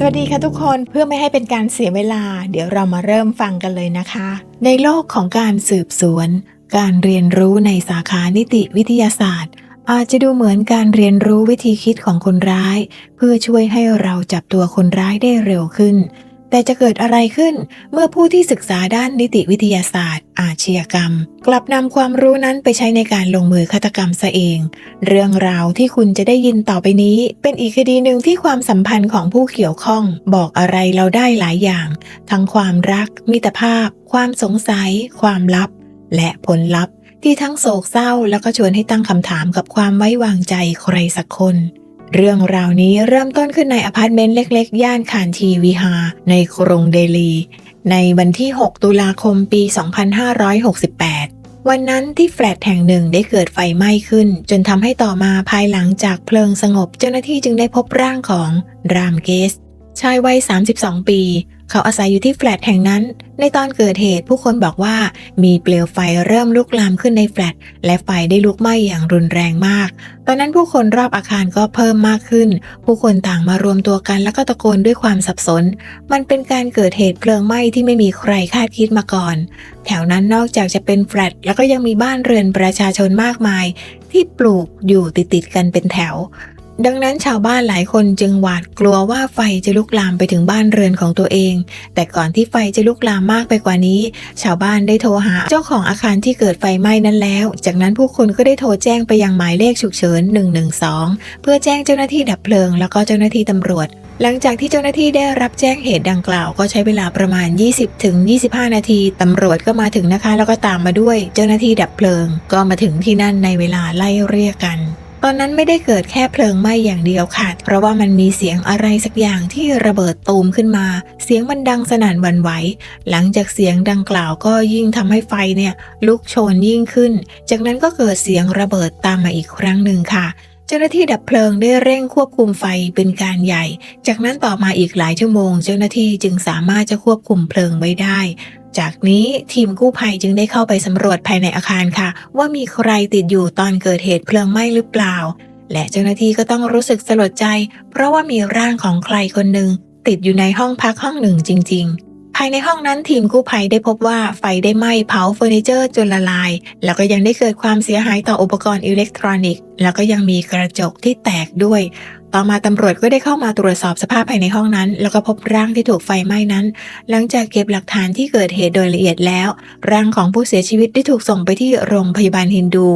สวัสดีค่ะทุกคนเพื่อไม่ให้เป็นการเสียเวลา เดี๋ยวเรามาเริ่มฟังกันเลยนะคะ ในโลกของการสืบสวน การเรียนรู้ในสาขานิติวิทยาศาสตร์ อาจจะดูเหมือนการเรียนรู้วิธีคิดของคนร้าย เพื่อช่วยให้เราจับตัวคนร้ายได้เร็วขึ้น แต่จะเกิดอะไรขึ้นเมื่อผู้ที่ศึกษาด้านนิติวิทยาศาสตร์ อาชญากรรม กลับนำความรู้นั้นไปใช้ในการลงมือฆาตกรรมซะเอง เรื่องราวที่คุณจะได้ยินต่อไปนี้ เป็นอีกคดีหนึ่งที่ความสัมพันธ์ของผู้เกี่ยวข้อง บอกอะไรเราได้หลายอย่าง ทั้งความรัก มิตรภาพ ความสงสัย ความลับ และผลลัพธ์ที่ทั้งโศกเศร้าแล้วก็ชวนให้ตั้งคำถามกับความไว้วางใจใครสักคน เรื่องราวนี้เริ่มต้นขึ้นในอพาร์ตเมนต์เล็กๆ ย่านคานทีวิฮา ในกรุงเดลี ในวันที่ 6 ตุลาคมปี 2568 วันนั้นที่แฟลตแห่งหนึ่งได้เกิดไฟไหม้ขึ้น จนทำให้ต่อมาภายหลังจากเพลิงสงบ เจ้าหน้าที่จึงได้พบร่างของรามเกส ชายวัย 32 ปี เขาอาศัยอยู่ที่แฟลตแห่งนั้น ในตอนเกิดเหตุผู้คนบอกว่ามีเปลวไฟเริ่มลุกลามขึ้นในแฟลตและไฟได้ลุกไหม้อย่างรุนแรงมาก ตอนนั้นผู้คนรอบอาคารก็เพิ่มมากขึ้น ผู้คนต่างมารวมตัวกันแล้วก็ตะโกนด้วยความสับสน มันเป็นการเกิดเหตุเพลิงไหม้ที่ไม่มีใครคาดคิดมาก่อน แถวนั้นนอกจากจะเป็นแฟลตแล้วก็ยังมีบ้านเรือนประชาชนมากมาย ที่ปลูกอยู่ติดๆกันเป็นแถว ดังนั้นชาวบ้านหลายคนจึงหวาดกลัวว่าไฟจะลุกลามไปถึงบ้านเรือนของตัวเอง แต่ก่อนที่ไฟจะลุกลามมากไปกว่านี้ ชาวบ้านได้โทรหาเจ้าของอาคารที่เกิดไฟไหม้นั้นแล้ว จากนั้นผู้คนก็ได้โทรแจ้งไปยังหมายเลขฉุกเฉิน 112 เพื่อแจ้งเจ้าหน้าที่ดับเพลิง แล้วก็เจ้าหน้าที่ตำรวจ หลังจากที่เจ้าหน้าที่ได้รับแจ้งเหตุดังกล่าว ก็ใช้เวลาประมาณ 20ถึง25 นาทีตำรวจก็มาถึงนะคะ แล้วก็ตามมาด้วย เจ้าหน้าที่ดับเพลิง ก็มาถึงที่นั่นในเวลาไล่เรียกกัน ตอนนั้นไม่ได้เกิดแค่เพลิงไหม้อย่างเดียวค่ะ เพราะว่ามันมีเสียงอะไรสักอย่างที่ระเบิดตูมขึ้นมา เสียงมันดังสนั่นวันไหว หลังจากเสียงดังกล่าวก็ยิ่งทำให้ไฟเนี่ยลุกโชนยิ่งขึ้น จากนั้นก็เกิดเสียงระเบิดตามมาอีกครั้งหนึ่งค่ะ เจ้าหน้าที่ดับเพลิงได้เร่งควบคุมไฟเป็นการใหญ่ จากนั้นต่อมาอีกหลายชั่วโมง เจ้าหน้าที่จึงสามารถจะควบคุมเพลิงไว้ได้ จากนี้ทีมกู้ภัยจึงได้เข้าไปสำรวจภายในอาคารค่ะ ว่ามีใครติดอยู่ตอนเกิดเหตุเพลิงไหม้หรือเปล่า และเจ้าหน้าที่ก็ต้องรู้สึกสลดใจ เพราะว่ามีร่างของใครคนหนึ่งติดอยู่ในห้องพักห้องหนึ่งจริง ๆ ภายในห้องนั้นทีมกู้ภัยได้พบว่าไฟได้ไหม้เผาเฟอร์นิเจอร์จนละลาย แล้วก็ยังได้เกิดความเสียหายต่ออุปกรณ์อิเล็กทรอนิกส์ แล้วก็ยังมีกระจกที่แตกด้วย ต่อมาตำรวจก็ได้เข้ามาตรวจสอบสภาพภายในห้องนั้น แล้วก็พบร่างที่ถูกไฟไหม้นั้น หลังจากเก็บหลักฐานที่เกิดเหตุโดยละเอียดแล้ว ร่างของผู้เสียชีวิตได้ถูกส่งไปที่โรงพยาบาลฮินดู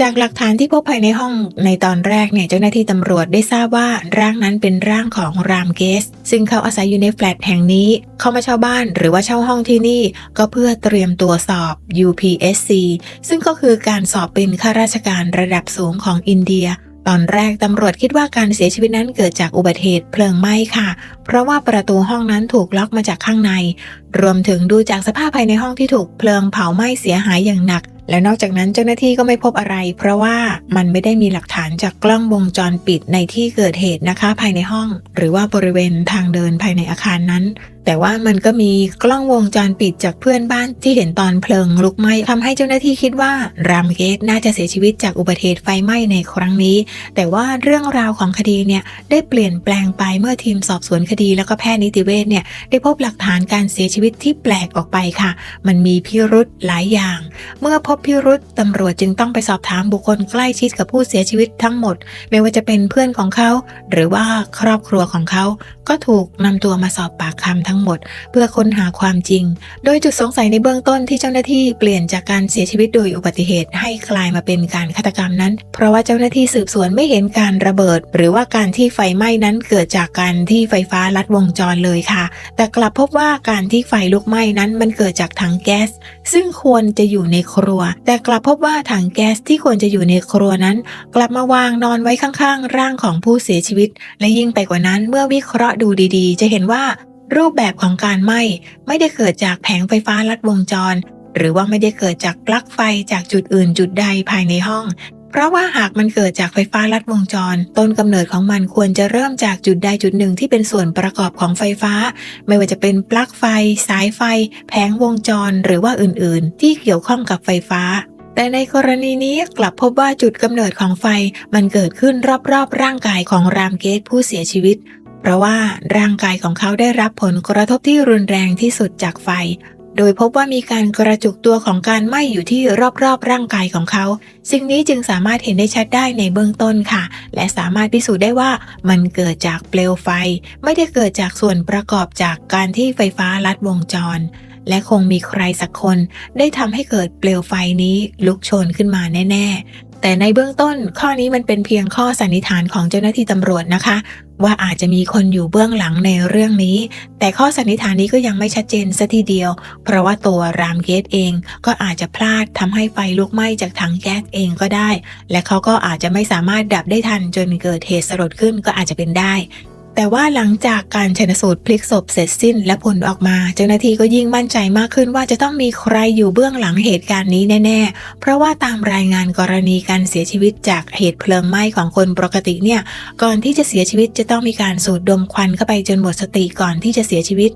จากหลักฐานที่พบภายในห้องในตอนแรกเนี่ยเจ้าหน้าที่ตำรวจได้ทราบว่าร่างนั้นเป็นร่างของรามเกส ซึ่งเขาอาศัยอยู่ในแฟลตแห่งนี้ เขามาเช่าบ้านหรือว่าเช่าห้องที่นี่ ก็เพื่อเตรียมตัวสอบ UPSC ซึ่งก็คือการสอบเป็นข้าราชการระดับสูงของอินเดีย ตอนแรกตำรวจคิดว่าการเสียชีวิตนั้นเกิดจากอุบัติเหตุเพลิงไหม้ค่ะ เพราะว่าประตูห้องนั้นถูกล็อกมาจากข้างใน รวมถึงดูจากสภาพภายในห้องที่ถูกเพลิงเผาไหม้เสียหายอย่างหนัก แล้วนอกจากนั้นเจ้าหน้าที่ก็ไม่พบอะไร เพราะว่ามันไม่ได้มีหลักฐานจากกล้องวงจรปิดในที่เกิดเหตุนะคะ ภายในห้อง หรือว่าบริเวณทางเดินภายในอาคารนั้น แต่ว่ามันก็มีกล้องวงจรปิดจากเพื่อนบ้านที่เห็นตอนเพลิงลุกไหม้ทำให้เจ้าหน้าที่คิดว่ารามเกตน่าจะเสียชีวิตจากอุบัติเหตุไฟไหม้ในครั้งนี้ แต่ว่าเรื่องราวของคดีเนี่ยได้เปลี่ยนแปลงไปเมื่อทีมสอบสวนคดีแล้วก็แพทย์นิติเวชเนี่ยได้พบหลักฐานการเสียชีวิตที่แปลกออกไปค่ะ มันมีพิรุธหลายอย่าง เมื่อพบพิรุธตำรวจจึงต้องไปสอบถามบุคคลใกล้ชิดกับผู้เสียชีวิตทั้งหมด ไม่ว่าจะเป็นเพื่อนของเขา หรือว่าครอบครัวของเขาก็ถูกนำตัวมาสอบปากคำทั้งหมด เพื่อค้นหาความจริง โดยจุดสงสัยในเบื้องต้นที่เจ้าหน้าที่เปลี่ยนจากการเสียชีวิตโดยอุบัติเหตุให้กลายมาเป็นการฆาตกรรมนั้น เพราะว่าเจ้าหน้าที่สืบสวนไม่เห็นการระเบิด หรือว่าการที่ไฟไหม้นั้นเกิดจากการที่ไฟฟ้าลัดวงจรเลยค่ะ แต่กลับพบว่าการที่ไฟลุกไหม้นั้นมันเกิดจากถังแก๊สซึ่งควรจะอยู่ในครัว แต่กลับพบว่าถังแก๊สที่ควรจะอยู่ในครัวนั้น กลับมาวางนอนไว้ข้างๆ ร่างของผู้เสียชีวิต และยิ่งไปกว่านั้นเมื่อวิเคราะห์ดูดีๆ จะเห็นว่ารูปแบบของการไหม้ไม่ได้เกิดจากแผงไฟฟ้าลัดวงจร หรือว่าไม่ได้เกิดจากปลั๊กไฟจากจุดอื่นจุดใดภายในห้อง เพราะว่าหากมันเกิดจากไฟฟ้าลัดวงจร ต้นกำเนิดของมันควรจะเริ่มจากจุดใดจุดหนึ่งที่เป็นส่วนประกอบของไฟฟ้า ไม่ว่าจะเป็นปลั๊กไฟ สายไฟ แผงวงจร หรือว่าอื่นๆ ที่เกี่ยวข้องกับไฟฟ้าแต่ในกรณีนี้กลับพบว่าจุดกำเนิดของไฟมันเกิดขึ้นรอบๆ ร่างกายของรามเกตผู้เสียชีวิต เพราะว่าร่างกายของเขาได้รับผลกระทบที่รุนแรงที่สุดจากไฟ โดยพบว่ามีการกระจุกตัวของการไหม้อยู่ที่รอบๆ ร่างกายของเขา สิ่งนี้จึงสามารถเห็นได้ชัดได้ในเบื้องต้นค่ะ และสามารถพิสูจน์ได้ว่ามันเกิดจากเปลวไฟ ไม่ได้เกิดจากส่วนประกอบจากการที่ไฟฟ้าลัดวงจร และคงมีใครสักคน ได้ทำให้เกิดเปลวไฟนี้ลุกโชนขึ้นมาแน่ ๆ แต่ในเบื้องต้นข้อนี้มันเป็นเพียงข้อสันนิษฐานของเจ้าหน้าที่ตำรวจนะคะ ว่าอาจจะมีคนอยู่เบื้องหลังในเรื่องนี้ แต่ข้อสันนิษฐานนี้ก็ยังไม่ชัดเจนซะทีเดียว เพราะว่าตัวรามเกตเองก็อาจจะพลาดทำให้ไฟลุกไหม้จากถังแก๊สเองก็ได้ และเขาก็อาจจะไม่สามารถดับได้ทันจนเกิดเหตุสลดขึ้นก็อาจจะเป็นได้ แต่ว่าหลังจากการชนสูตรพลิกศพเสร็จสิ้นและผลออกมา เจ้าหน้าที่ก็ยิ่งมั่นใจมากขึ้นว่าจะต้องมีใครอยู่เบื้องหลังเหตุการณ์นี้แน่ ๆ เพราะว่าตามรายงานกรณีการเสียชีวิตจากเหตุเพลิงไหม้ของคนปกติเนี่ย ก่อนที่จะเสียชีวิตจะต้องมีการสูดดมควันเข้าไปจนหมดสติก่อนที่จะเสียชีวิต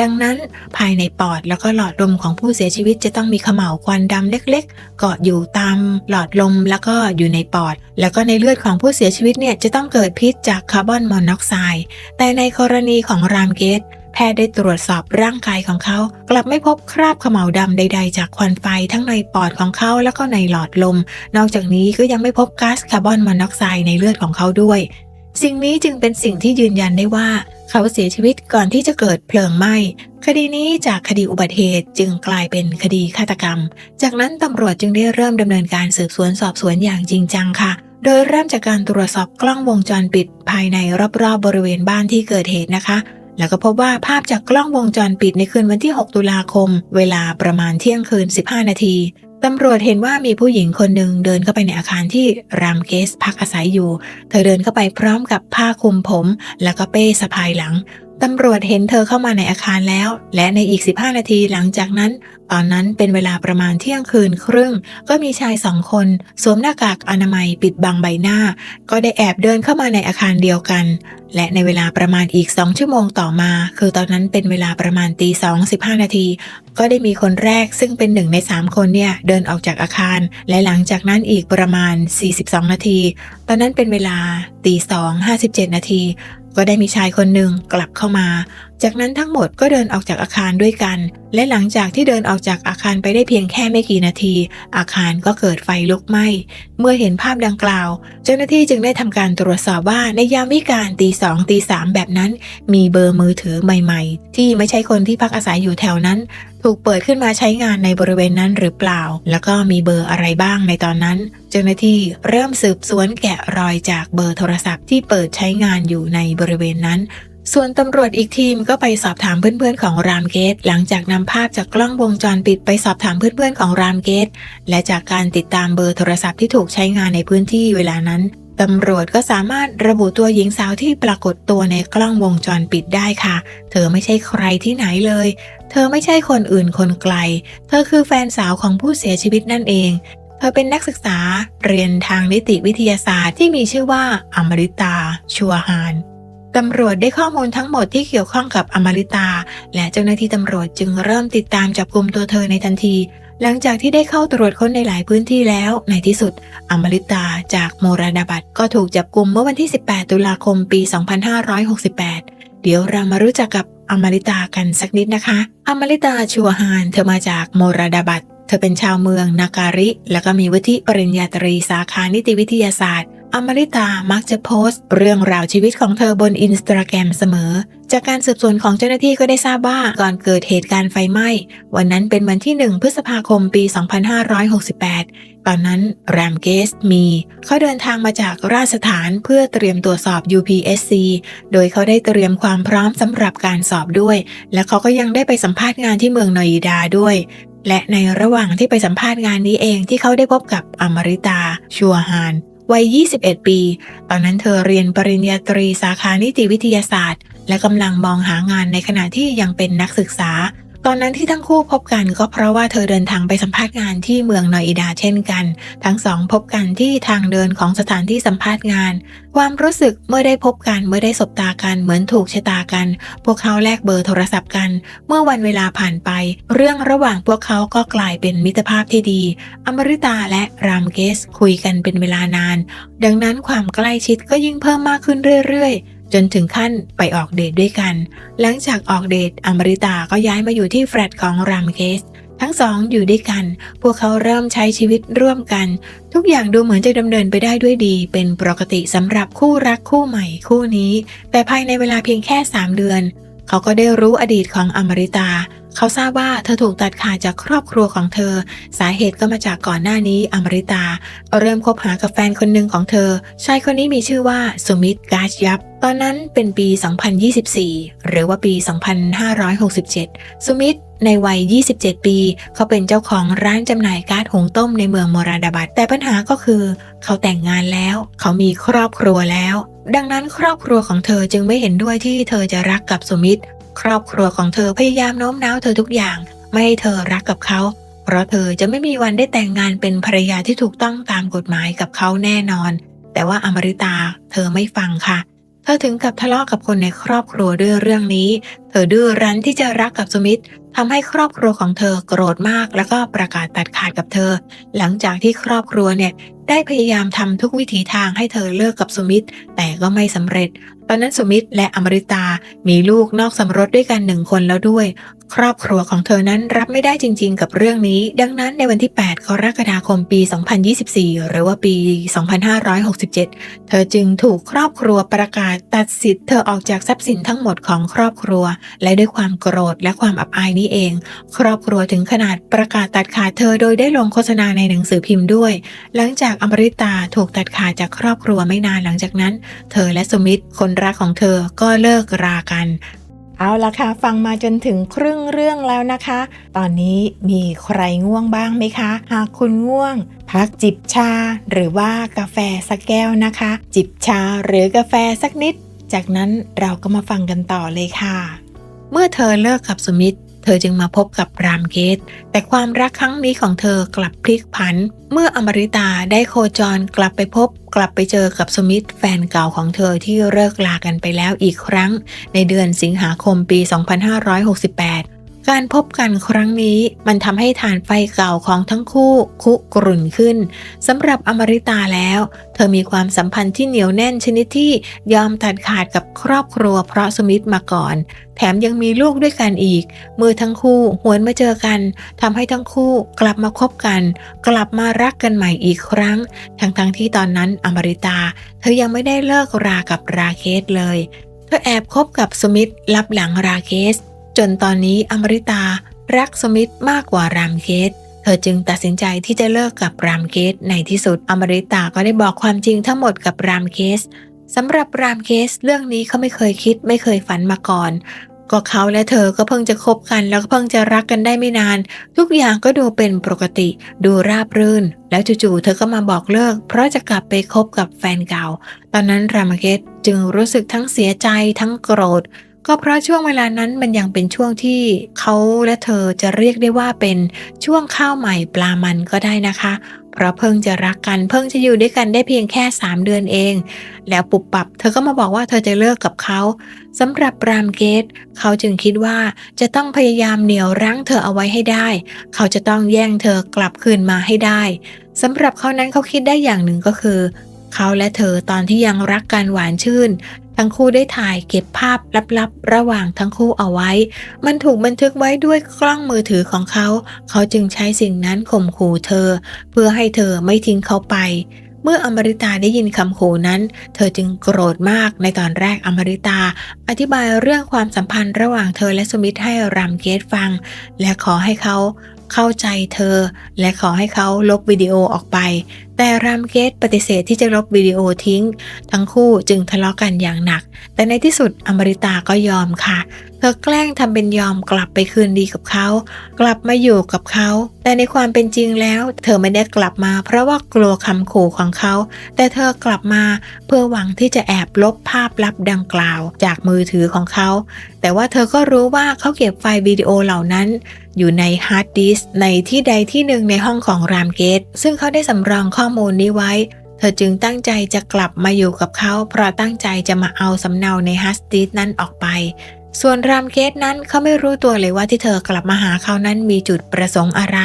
ดังนั้นภายในปอดแล้วก็หลอดลมของผู้เสียชีวิตจะต้องมีเขม่าวควันดำเล็ก ๆ เกาะอยู่ตามหลอดลมแล้วก็อยู่ในปอด แล้วก็ในเลือดของผู้เสียชีวิตเนี่ยจะต้องเกิดพิษจากคาร์บอนมอนอกไซด์แต่ในกรณีของรามเกตแพทย์ได้ตรวจสอบร่างกายของเขา กลับไม่พบคราบเขม่าวดำใด ๆ จากควันไฟทั้งในปอดของเขาแล้วก็ในหลอดลม นอกจากนี้ก็ยังไม่พบก๊าซคาร์บอนมอนอกไซด์ในเลือดของเขาด้วย สิ่งนี้จึงเป็นสิ่งที่ยืนยันได้ว่า เขาเสียชีวิตก่อนที่จะเกิดเพลิงไหม้ คดีนี้จากคดีอุบัติเหตุจึงกลายเป็นคดีฆาตกรรม จากนั้นตำรวจจึงได้เริ่มดำเนินการสืบสวนสอบสวนอย่างจริงจังค่ะ โดยเริ่มจากการตรวจสอบกล้องวงจรปิด ภายในรอบๆ บริเวณบ้านที่เกิดเหตุนะคะ แล้วก็พบว่าภาพจากกล้องวงจรปิดในคืนวันที่ 6 ตุลาคม เวลาประมาณเที่ยงคืน 15 นาทีตำรวจเห็นว่ามีผู้หญิงคนหนึ่งเดินเข้าไปในอาคารที่รามเกสพักอาศัยอยู่ เธอเดินเข้าไปพร้อมกับผ้าคลุมผม แล้วก็เป้สะพายหลัง ตำรวจเห็นเธอเข้ามาในอาคารแล้ว และในอีก 15 นาทีหลังจากนั้น ตอนนั้นเป็นเวลาประมาณเที่ยงคืนครึ่ง ก็มีชายสองคนสวมหน้ากากอนามัยปิดบังใบหน้า ก็ได้แอบเดินเข้ามาในอาคารเดียวกัน และในเวลาประมาณอีก2ชั่วโมงต่อมา คือตอนนั้นเป็นเวลาประมาณตีสองสิบห้านาที ก็ได้มีคนแรกซึ่งเป็นหนึ่งใน3คนเนี่ยเดินออกจากอาคาร และหลังจากนั้นอีกประมาณ 42 นาที ตอนนั้นเป็นเวลาตีสองห้าสิบเจ็ดนาที ก็ได้มีชายคนหนึ่งกลับเข้ามา จากนั้นทั้งหมดก็เดินออกจากอาคารด้วยกัน และหลังจากที่เดินออกจากอาคารไปได้เพียงแค่ไม่กี่นาที อาคารก็เกิดไฟลุกไหม้ เมื่อเห็นภาพดังกล่าว เจ้าหน้าที่จึงได้ทำการตรวจสอบว่าในยามวิการตีสองตีสามแบบนั้น มีเบอร์มือถือใหม่ ๆ ที่ไม่ใช่คนที่พักอาศัยอยู่แถวนั้น ถูกเปิดขึ้นมาใช้งานในบริเวณนั้นหรือเปล่า แล้วก็มีเบอร์อะไรบ้างในตอนนั้น เจ้าหน้าที่เริ่มสืบสวนแกะรอยจากเบอร์โทรศัพท์ที่เปิดใช้งานอยู่ในบริเวณนั้น ส่วนตำรวจอีกทีมก็ไปสอบถามเพื่อนๆของรามเกต หลังจากนำภาพจากกล้องวงจรปิดไปสอบถามเพื่อนๆของรามเกต และจากการติดตามเบอร์โทรศัพท์ที่ถูกใช้งานในพื้นที่เวลานั้น ตำรวจก็สามารถระบุตัวหญิงสาวที่ปรากฏตัวในกล้องวงจรปิดได้ค่ะ เธอไม่ใช่ใครที่ไหนเลย เธอไม่ใช่คนอื่นคนไกล เธอคือแฟนสาวของผู้เสียชีวิตนั่นเอง เธอเป็นนักศึกษาเรียนทางนิติวิทยาศาสตร์ที่มีชื่อว่าอมริตา ชัวฮานตำรวจได้ข้อมูลทั้งหมดที่เกี่ยวข้องกับอมริตา และเจ้าหน้าที่ตำรวจจึงเริ่มติดตามจับกลุ่มตัวเธอในทันที หลังจากที่ได้เข้าตรวจค้นในหลายพื้นที่แล้ว ในที่สุด อมริตาจากโมราดาบัตก็ถูกจับกลุ่มเมื่อวันที่ 18 ตุลาคมปี 2568 เดี๋ยวเรามารู้จักกับอมริตากันสักนิดนะคะ อมริตาชัวฮาน เธอมาจากโมราดาบัตเธอเป็นชาวเมืองนาการิ แล้วก็มีวุฒิปริญญาตรีสาขานิติวิทยาศาสตร์อมริตามักจะโพสต์ เรื่องราวชีวิตของเธอบนอินสตาแกรมเสมอ จากการสืบสวนของเจ้าหน้าที่ก็ได้ทราบว่าก่อนเกิดเหตุการณ์ไฟไหม้ วันนั้นเป็นวันที่ 1 พฤษภาคมปี 2568 ตอนนั้นแรมเกสมี เขาเดินทางมาจากราชสถานเพื่อเตรียมตรวจสอบ UPSC โดยเขาได้เตรียมความพร้อมสำหรับการสอบด้วย และเขาก็ยังได้ไปสัมภาษณ์งานที่เมืองนอยดาด้วยและในระหว่างที่ไปสัมภาษณ์งานนี้เองที่เขาได้พบกับอมริตา ชัวฮาน วัย 21 ปี ตอนนั้นเธอเรียนปริญญาตรีสาขานิติวิทยาศาสตร์ และกำลังมองหางานในขณะที่ยังเป็นนักศึกษา ตอนนั้นที่ทั้งคู่พบกันก็เพราะว่าเธอเดินทางไปสัมภาษณ์งานที่เมืองนอยดาเช่นกัน ทั้งสองพบกันที่ทางเดินของสถานที่สัมภาษณ์งาน ความรู้สึกเมื่อได้พบกันเมื่อได้สบตากันเหมือนถูกชะตากัน พวกเขาแลกเบอร์โทรศัพท์กัน เมื่อวันเวลาผ่านไป เรื่องระหว่างพวกเขาก็กลายเป็นมิตรภาพที่ดี อมริตาและรามเกสคุยกันเป็นเวลานาน ดังนั้นความใกล้ชิดก็ยิ่งเพิ่มมากขึ้นเรื่อยๆ จนถึงขั้นไปออกเดทด้วยกัน หลังจากออกเดทอมริตาก็ย้ายมาอยู่ที่แฟลตของรามเกสทั้งสองอยู่ด้วยกัน พวกเขาเริ่มใช้ชีวิตร่วมกัน ทุกอย่างดูเหมือนจะดำเนินไปได้ด้วยดี เป็นปกติสำหรับคู่รักคู่ใหม่คู่นี้ แต่ภายในเวลาเพียงแค่ 3 เดือน เขาก็ได้รู้อดีตของอมริตา เขาทราบว่าเธอถูกตัดขาดจากครอบครัวของเธอ สาเหตุก็มาจากก่อนหน้านี้อมริตา เริ่มคบหากับแฟนคนหนึ่งของเธอ ชายคนนี้มีชื่อว่าสุมิตกาชยับ ตอนนั้นเป็นปี 2024 หรือว่าปี 2567 สุมิตในวัย 27 ปี เขาเป็นเจ้าของร้านจำหน่ายก๊าซหุงต้มในเมืองมราดาบัดแต่ปัญหาก็คือ เขาแต่งงานแล้ว เขามีครอบครัวแล้วดังนั้นครอบครัวของเธอจึงไม่เห็นด้วยที่เธอจะรักกับสุมิต ครอบครัวของเธอพยายามโน้มน้าวเธอทุกอย่าง ไม่ให้เธอรักกับเขา เพราะเธอจะไม่มีวันได้แต่งงานเป็นภรรยาที่ถูกต้องตามกฎหมายกับเขาแน่นอน แต่ว่าอมริตาเธอไม่ฟังค่ะ เธอถึงกับทะเลาะกับคนในครอบครัวด้วยเรื่องนี้ เธอดื้อรั้นที่จะรักกับสมิธ ทำให้ครอบครัวของเธอโกรธมากแล้วก็ประกาศตัดขาดกับเธอ หลังจากที่ครอบครัวเนี่ยได้พยายามทำทุกวิถีทางให้เธอเลิกกับสุมิธแต่ก็ไม่สำเร็จ ตอนนั้นสุมิธและอมริตามีลูกนอกสมรสด้วยกันหนึ่งคนแล้วด้วย ครอบครัวของเธอนั้นรับไม่ได้จริง ๆ กับเรื่องนี้ ดังนั้นในวันที่ 8 กรกฎาคมปี 2024 หรือว่าปี 2567 เธอจึงถูกครอบครัวประกาศตัดสิทธิ์เธอออกจากทรัพย์สินทั้งหมดของครอบครัว และด้วยความโกรธและความอับอายนี้เอง ครอบครัวถึงขนาดประกาศตัดขาดเธอโดยได้ลงโฆษณาในหนังสือพิมพ์ด้วย หลังจากอมริตาถูกตัดขาดจากครอบครัวไม่นานหลังจากนั้น เธอและสมิธคนรักของเธอก็เลิกรากันเอาละค่ะ ฟังมาจนถึงครึ่งเรื่องแล้วนะคะ ตอนนี้มีใครง่วงบ้างไหมคะ หากคุณง่วง พักจิบชา หรือว่ากาแฟสักแก้วนะคะ จิบชาหรือกาแฟสักนิด จากนั้นเราก็มาฟังกันต่อเลยค่ะ เมื่อเธอเลิกกับสมิธ เธอจึงมาพบกับรามเกต แต่ความรักครั้งนี้ของเธอกลับพลิกผัน เมื่ออมริตาได้โคจรกลับไปพบ กลับไปเจอกับสมิธแฟนเก่าของเธอที่เลิกลากันไปแล้วอีกครั้ง ในเดือนสิงหาคมปี 2568 การพบกันครั้งนี้มันทำให้ฐานไฟเก่าของทั้งคู่คุกรุ่นขึ้นสำหรับอมริตาแล้ว เธอมีความสัมพันธ์ที่เหนียวแน่นชนิดที่ยอมตัดขาดกับครอบครัวเพราะสมิธมาก่อน แถมยังมีลูกด้วยกันอีก เมื่อทั้งคู่หวนมาเจอกันทำให้ทั้งคู่กลับมาคบกัน กลับมารักกันใหม่อีกครั้ง ทั้งๆทที่ตอนนั้นอมริตา เธอยังไม่ได้เลิกรากับราเคสเลย เธอแอบคบกับสมิธลับหลังราเคส จนตอนนี้อมริตารักสมิธมากกว่ารามเคสเธอจึงตัดสินใจที่จะเลิกกับรามเคสในที่สุดอมริตาก็ได้บอกความจริงทั้งหมดกับรามเคสสำหรับรามเคสเรื่องนี้เขาไม่เคยคิดไม่เคยฝันมาก่อน ก็เขาและเธอก็เพิ่งจะคบกัน แล้วก็เพิ่งจะรักกันได้ไม่นาน ทุกอย่างก็ดูเป็นปกติ ดูราบรื่น แล้วจู่ๆเธอก็มาบอกเลิก เพราะจะกลับไปคบกับแฟนเก่า ตอนนั้นรามเคสจึงรู้สึกทั้งเสียใจทั้งโกรธ ก็เพราะช่วงเวลานั้นมันยังเป็นช่วงที่เขาและเธอจะเรียกได้ว่าเป็นช่วงข้าวใหม่ปลามันก็ได้นะคะ เพราะเพิ่งจะรักกันเพิ่งจะอยู่ด้วยกันได้เพียงแค่ 3 เดือนเอง แล้วปุบปับ เธอก็มาบอกว่าเธอจะเลิกกับเขาสำหรับรามเกตเขาจึงคิดว่าจะต้องพยายามเหนี่ยวรั้งเธอเอาไว้ให้ได้ เขาจะต้องแย่งเธอกลับคืนมาให้ได้สำหรับเขานั้นเขาคิดได้อย่างหนึ่งก็คือเขาและเธอตอนที่ยังรักกันหวานชื่น ทั้งคู่ได้ถ่ายเก็บภาพลับๆ ระหว่างทั้งคู่เอาไว้ มันถูกบันทึกไว้ด้วยกล้องมือถือของเขา เขาจึงใช้สิ่งนั้นข่มขู่เธอ เพื่อให้เธอไม่ทิ้งเขาไป เมื่ออมริตาได้ยินคำขู่นั้น เธอจึงโกรธมากในตอนแรกอมริตา อธิบายเรื่องความสัมพันธ์ระหว่างเธอและสมิธให้รามเกตฟัง และขอให้เขาเข้าใจเธอ และขอให้เขาลบวิดีโอออกไปแต่รามเกตปฏิเสธที่จะลบวิดีโอทิ้ง ทั้งคู่จึงทะเลาะกันอย่างหนัก แต่ในที่สุดอมริตาก็ยอมค่ะ เธอแกล้งทำเป็นยอมกลับไปคืนดีกับเขา กลับมาอยู่กับเขา แต่ในความเป็นจริงแล้ว เธอไม่ได้กลับมา เพราะว่ากลัวคำขู่ของเขา แต่เธอกลับมาเพื่อหวังที่จะแอบลบภาพลับดังกล่าว จากมือถือของเขา แต่ว่าเธอก็รู้ว่าเขาเก็บไฟล์วิดีโอเหล่านั้นอยู่ในฮาร์ดดิสในที่ใดที่หนึ่งในห้องของรามเกตซึ่งเขาได้สำรองข้อข้อมูลนี้ไว้ เธอจึงตั้งใจจะกลับมาอยู่กับเขา เพราะตั้งใจจะมาเอาสำเนาในฮาร์ดดิสนั้นออกไป ส่วนรามเกตนั้นเขาไม่รู้ตัวเลยว่าที่เธอกลับมาหาเขานั้นมีจุดประสงค์อะไร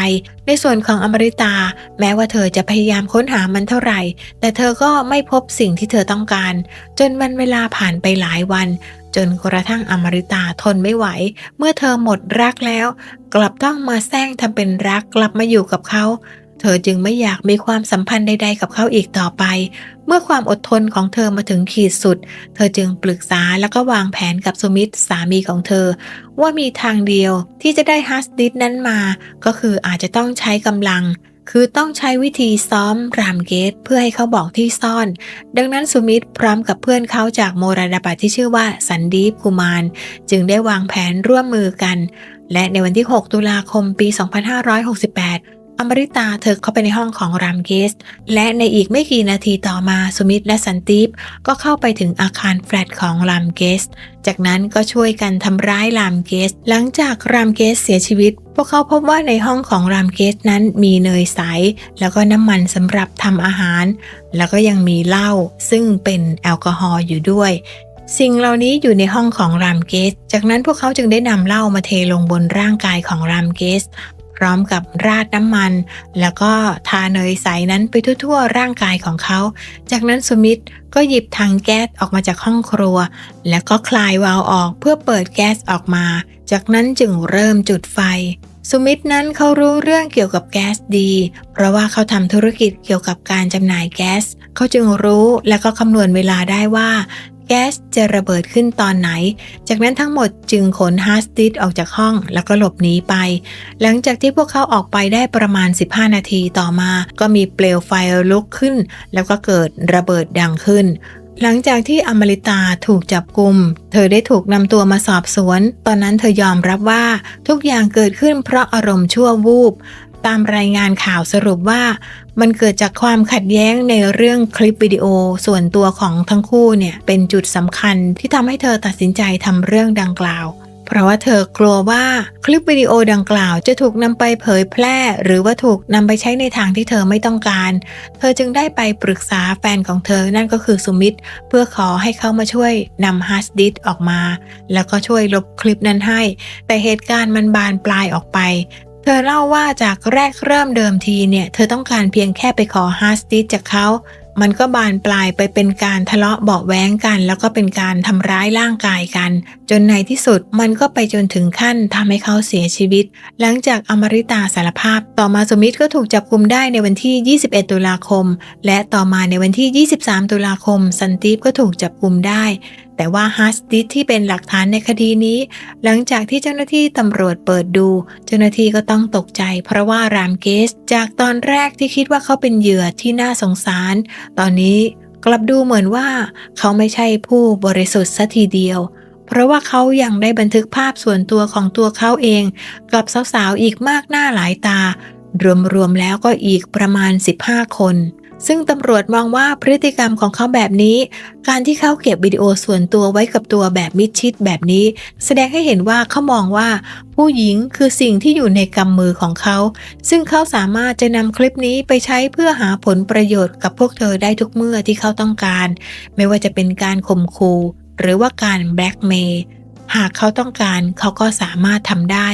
ในส่วนของอมริตา แม้ว่าเธอจะพยายามค้นหามันเท่าไหร่ แต่เธอก็ไม่พบสิ่งที่เธอต้องการ จนมันเวลาผ่านไปหลายวันจนกระทั่งอมริตาทนไม่ไหว เมื่อเธอหมดรักแล้ว กลับต้องมาแซงทำเป็นรักกลับมาอยู่กับเขา เธอจึงไม่อยากมีความสัมพันธ์ใด ๆ กับเขาอีกต่อไป เมื่อความอดทนของเธอมาถึงขีดสุด เธอจึงปรึกษาแล้วก็วางแผนกับสมิตรสามีของเธอ ว่ามีทางเดียวที่จะได้ฮัสดิสนั้นมา ก็คืออาจจะต้องใช้กำลัง คือต้องใช้วิธีซ้อมรามเกต เพื่อให้เขาบอกที่ซ่อน ดังนั้นสุมิตพร้อมกับเพื่อนเขาจากโมราดาบัตที่ชื่อว่าสันดีปกุมาร จึงได้วางแผนร่วมมือกัน และในวันที่ 6 ตุลาคมปี 2568 อมริตาเธอเข้าไปในห้องของรามเกส และในอีกไม่กี่นาทีต่อมาสุมิตและสันติปก็เข้าไปถึงอาคารแฟลตของรามเกส จากนั้นก็ช่วยกันทำร้ายรามเกส หลังจากรามเกสเสียชีวิต พวกเขาพบว่าในห้องของรามเกสนั้นมีเนยใส แล้วก็น้ำมันสำหรับทำอาหาร แล้วก็ยังมีเหล้าซึ่งเป็นแอลกอฮอล์อยู่ด้วยสิ่งเหล่านี้อยู่ในห้องของรามเกส จากนั้นพวกเขาจึงได้นำเหล้ามาเทลงบนร่างกายของรามเกส พร้อมกับราดน้ำมัน แล้วก็ทาเนยใสนั้นไปทั่วๆร่างกายของเขา จากนั้นสมิธก็หยิบถังแก๊สออกมาจากห้องครัว แล้วก็คลายวาล์วออกเพื่อเปิดแก๊สออกมา จากนั้นจึงเริ่มจุดไฟสุมิธนั้นเขารู้เรื่องเกี่ยวกับแก๊สดี เพราะว่าเขาทำธุรกิจเกี่ยวกับการจำหน่ายแก๊ส เขาจึงรู้และก็คำนวณเวลาได้ว่า แก๊สจะระเบิดขึ้นตอนไหน จากนั้นทั้งหมดจึงขนฮาร์ดดิสออกจากห้องแล้วก็หลบหนีไป หลังจากที่พวกเขาออกไปได้ประมาณ 15 นาทีต่อมา ก็มีเปลวไฟลุกขึ้น แล้วก็เกิดระเบิดดังขึ้นหลังจากที่อมริตาถูกจับกลุ่ม เธอได้ถูกนำตัวมาสอบสวน ตอนนั้นเธอยอมรับว่าทุกอย่างเกิดขึ้นเพราะอารมณ์ชั่ววูบ ตามรายงานข่าวสรุปว่า มันเกิดจากความขัดแย้งในเรื่องคลิปวิดีโอส่วนตัวของทั้งคู่เนี่ยเป็นจุดสำคัญที่ทำให้เธอตัดสินใจทำเรื่องดังกล่าว เพราะว่าเธอกลัวว่าคลิปวิดีโอดังกล่าวจะถูกนำไปเผยแพร่ หรือว่าถูกนำไปใช้ในทางที่เธอไม่ต้องการ เธอจึงได้ไปปรึกษาแฟนของเธอนั่นก็คือสุมิตเพื่อขอให้เขามาช่วยนำฮาร์ดดิสออกมา แล้วก็ช่วยลบคลิปนั้นให้ แต่เหตุการณ์มันบานปลายออกไป ธอเล่าว่าจากแรกเริ่มเดิมทีเนี่ย เธอต้องการเพียงแค่ไปขอฮาร์ดดิสจากเขา มันก็บานปลายไปเป็นการทะเลาะเบาแว้งกัน แล้วก็เป็นการทำร้ายร่างกายกัน จนในที่สุดมันก็ไปจนถึงขั้นทำให้เขาเสียชีวิต หลังจากอมริตาสารภาพ ต่อมาสมิธก็ถูกจับกุมได้ในวันที่ 21 ตุลาคม และต่อมาในวันที่ 23 ตุลาคมซันติฟก็ถูกจับกุมได้ แต่ว่าฮาร์ดดิสที่เป็นหลักฐานในคดีนี้ หลังจากที่เจ้าหน้าที่ตำรวจเปิดดู เจ้าหน้าที่ก็ต้องตกใจ เพราะว่ารามเกส จากตอนแรกที่คิดว่าเขาเป็นเหยื่อที่น่าสงสาร ตอนนี้กลับดูเหมือนว่า เขาไม่ใช่ผู้บริสุทธิ์ซะทีเดียว เพราะว่าเขายังได้บันทึกภาพส่วนตัวของตัวเขาเอง กับสาวๆอีกมากหน้าหลายตารวมๆแล้วก็อีกประมาณ 15 คน ซึ่งตำรวจมองว่าพฤติกรรมของเขาแบบนี้ การที่เขาเก็บวิดีโอส่วนตัวไว้กับตัวแบบมิดชิดแบบนี้ แสดงให้เห็นว่าเขามองว่า ผู้หญิงคือสิ่งที่อยู่ในกำมือของเขา ซึ่งเขาสามารถจะนำคลิปนี้ไปใช้เพื่อหาผลประโยชน์กับพวกเธอได้ทุกเมื่อที่เขาต้องการ ไม่ว่าจะเป็นการข่มขู่หรือว่าการแบล็กเมย์หากเขาต้องการเขาก็สามารถทำได้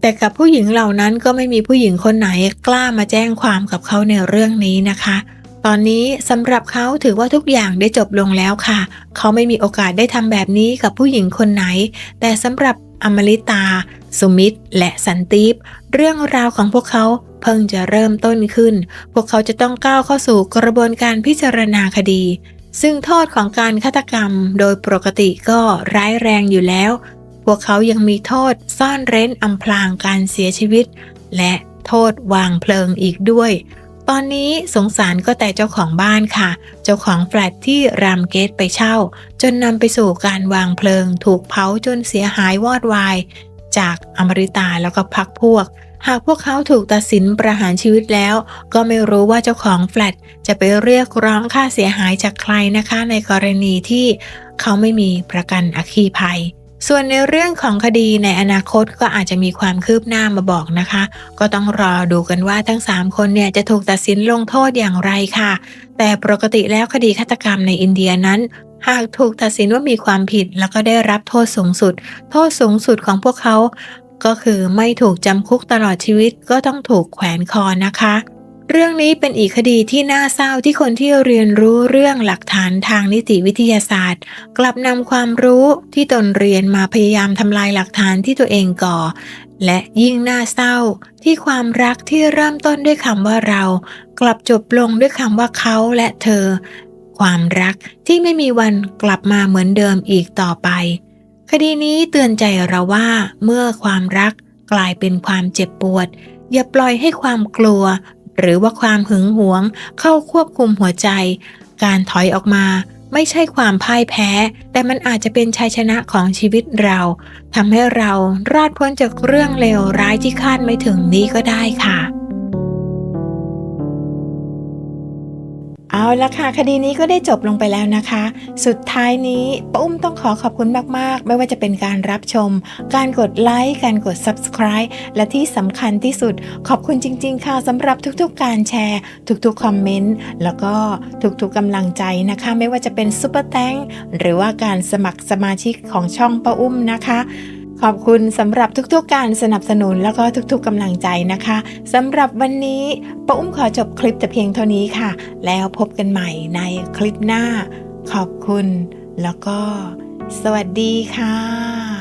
แต่กับผู้หญิงเหล่านั้นก็ไม่มีผู้หญิงคนไหนกล้ามาแจ้งความกับเขาในเรื่องนี้นะคะ ตอนนี้สำหรับเขาถือว่าทุกอย่างได้จบลงแล้วค่ะ เขาไม่มีโอกาสได้ทำแบบนี้กับผู้หญิงคนไหน แต่สำหรับอมริตา สุมิตและสันติปเรื่องราวของพวกเขาเพิ่งจะเริ่มต้นขึ้น พวกเขาจะต้องก้าวเข้าสู่กระบวนการพิจารณาคดี ซึ่งโทษของการฆาตกรรมโดยปกติก็ร้ายแรงอยู่แล้ว พวกเขายังมีโทษซ่อนเร้นอำพรางการเสียชีวิต และโทษวางเพลิงอีกด้วย ตอนนี้สงสารก็แต่เจ้าของบ้านค่ะ เจ้าของแฟลตที่รามเกตไปเช่า จนนำไปสู่การวางเพลิง ถูกเผาจนเสียหายวอดวาย จากอมริตาแล้วก็พักพวก หากพวกเขาถูกตัดสินประหารชีวิตแล้ว ก็ไม่รู้ว่าเจ้าของแฟลตจะไปเรียกร้องค่าเสียหายจากใครนะคะ ในกรณีที่เขาไม่มีประกันอัคคีภัย ส่วนในเรื่องของคดีในอนาคตก็อาจจะมีความคืบหน้ามาบอกนะคะ ก็ต้องรอดูกันว่าทั้ง 3 คนเนี่ยจะถูกตัดสินลงโทษอย่างไรค่ะ แต่ปกติแล้วคดีฆาตกรรมในอินเดียนั้น หากถูกตัดสินว่ามีความผิดแล้วก็ได้รับโทษสูงสุด โทษสูงสุดของพวกเขา ก็คือไม่ถูกจำคุกตลอดชีวิตก็ต้องถูกแขวนคอนะคะ เรื่องนี้เป็นอีกคดีที่น่าเศร้าที่คนที่เรียนรู้เรื่องหลักฐานทางนิติวิทยาศาสตร์ กลับนำความรู้ที่ตนเรียนมาพยายามทำลายหลักฐานที่ตัวเองก่อ และยิ่งน่าเศร้าที่ความรักที่เริ่มต้นด้วยคำว่าเรา กลับจบลงด้วยคำว่าเขาและเธอ ความรักที่ไม่มีวันกลับมาเหมือนเดิมอีกต่อไป คดีนี้เตือนใจเราว่าเมื่อความรักกลายเป็นความเจ็บปวดอย่าปล่อยให้ความกลัว หรือว่าความหึงหวง เข้าควบคุมหัวใจ การถอยออกมาไม่ใช่ความพ่ายแพ้ แต่มันอาจจะเป็นชัยชนะของชีวิตเราทำให้เรารอดพ้นจากเรื่องเลวร้ายที่คาดไม่ถึงนี้ก็ได้ค่ะ เอาละค่ะ คดีนี้ก็ได้จบลงไปแล้วนะคะ สุดท้ายนี้ป้าอุ้มต้องขอขอบคุณมาก ๆ ไม่ว่าจะเป็นการรับชม การกดไลค์การกด subscribe และที่สำคัญที่สุด ขอบคุณจริง ๆ ค่ะสำหรับทุกๆ การแชร์ ทุกๆ คอมเมนต์ แล้วก็ทุกๆกำลังใจนะคะ ไม่ว่าจะเป็นซุปเปอร์แตงหรือว่าการสมัครสมาชิกของช่องป้าอุ้มนะคะ ขอบคุณสำหรับทุกๆการสนับสนุนแล้วก็ทุกๆกำลังใจนะคะสำหรับวันนี้ป้าอุ้มขอจบคลิปแต่เพียงเท่านี้ค่ะ แล้วพบกันใหม่ในคลิปหน้า ขอบคุณ แล้วก็ สวัสดีค่ะ